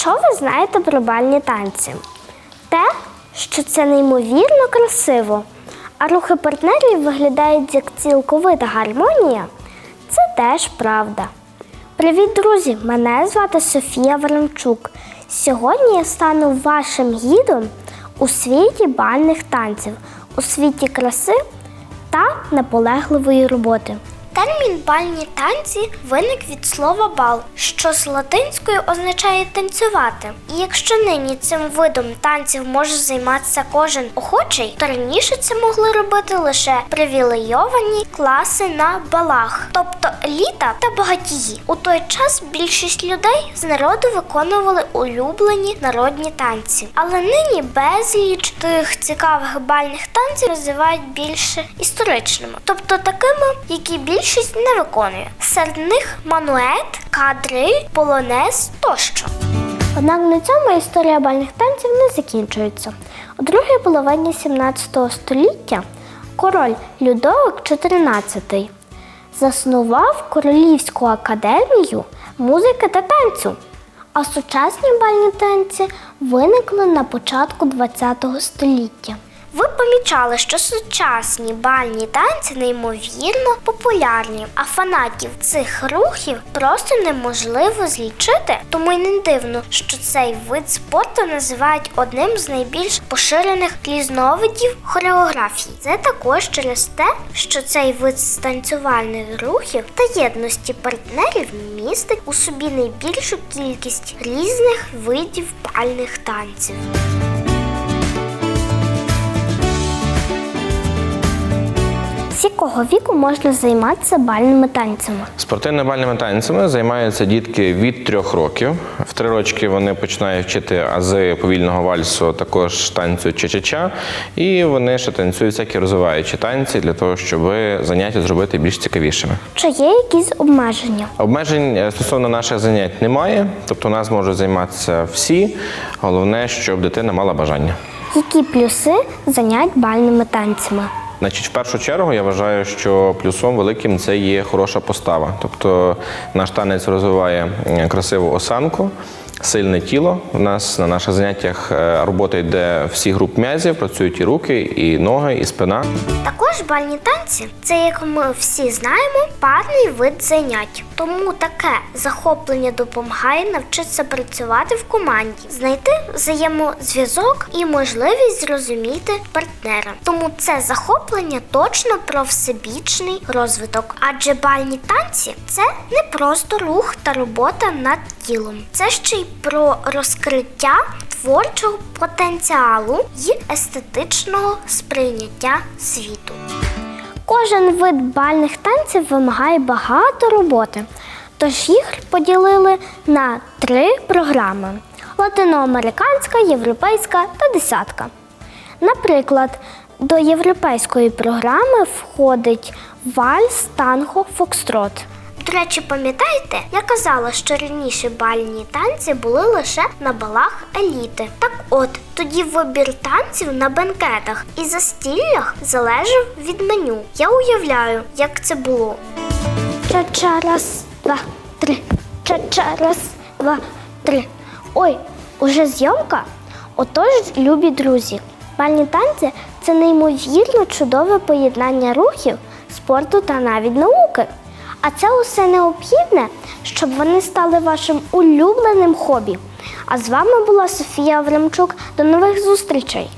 Що ви знаєте про бальні танці? Те, що це неймовірно красиво, а рухи партнерів виглядають як цілковита гармонія, це теж правда. Привіт, друзі! Мене звати Софія Варамчук. Сьогодні я стану вашим гідом у світі бальних танців, у світі краси та наполегливої роботи. Термін бальні танці виник від слова бал, що з латинською означає танцювати. І якщо нині цим видом танців може займатися кожен охочий, то раніше це могли робити лише привілейовані класи на балах, тобто еліта та багатії. У той час більшість людей з народу виконували улюблені народні танці. Але нині безліч тих цікавих бальних танців називають більше історичними, тобто такими, які більшість не виконує. Серед них манует, кадриль, полонез тощо. Однак на цьому історія бальних танців не закінчується. У другій половині 17 століття король Людовик XIV заснував Королівську академію музики та танцю. А сучасні бальні танці виникли на початку ХХ століття. Ви помічали, що сучасні бальні танці неймовірно популярні, а фанатів цих рухів просто неможливо злічити. Тому й не дивно, що цей вид спорту називають одним з найбільш поширених різновидів хореографії. Це також через те, що цей вид з танцювальних рухів та єдності партнерів містить у собі найбільшу кількість різних видів бальних танців. З якого віку можна займатися бальними танцями? Спортивно-бальними танцями займаються дітки від трьох років. В три рочки вони починають вчити ази повільного вальсу, також танцю ча-ча-ча. І вони ще танцюють всякі розвиваючі танці для того, щоб заняття зробити більш цікавішими. Чи є якісь обмеження? Обмежень е, стосовно наших занять немає, тобто у нас можуть займатися всі. Головне, щоб дитина мала бажання. Які плюси занять бальними танцями? Значить, в першу чергу я вважаю, що плюсом великим це є хороша постава. Тобто наш танець розвиває е, красиву осанку, сильне тіло. У нас на наших заняттях е, робота йде всі груп м'язів, працюють і руки, і ноги, і спина. Також бальні танці це, як ми всі знаємо, парний вид занять. Тому таке захоплення допомагає навчитися працювати в команді, знайти взаємозв'язок і можливість зрозуміти партнера. Тому це захоплення точно про всебічний розвиток. Адже бальні танці це не просто рух та робота над тілом, це ще й про розкриття творчого потенціалу і естетичного сприйняття світу. Кожен вид бальних танців вимагає багато роботи, тож їх поділили на три програми: латиноамериканська, європейська та десятка. Наприклад, до європейської програми входить вальс, танго, фокстрот. До речі, пам'ятаєте, я казала, що раніше бальні танці були лише на балах еліти. Так от, тоді вибір танців на бенкетах і застіллях залежав від меню. Я уявляю, як це було. Ча-ча, раз, два, три. Ча-ча, раз, два, три. Ой, уже зйомка? Отож, любі друзі, бальні танці це неймовірно чудове поєднання рухів, спорту та навіть науки. А це усе необхідне, щоб вони стали вашим улюбленим хобі. А з вами була Софія Аврамчук. До нових зустрічей!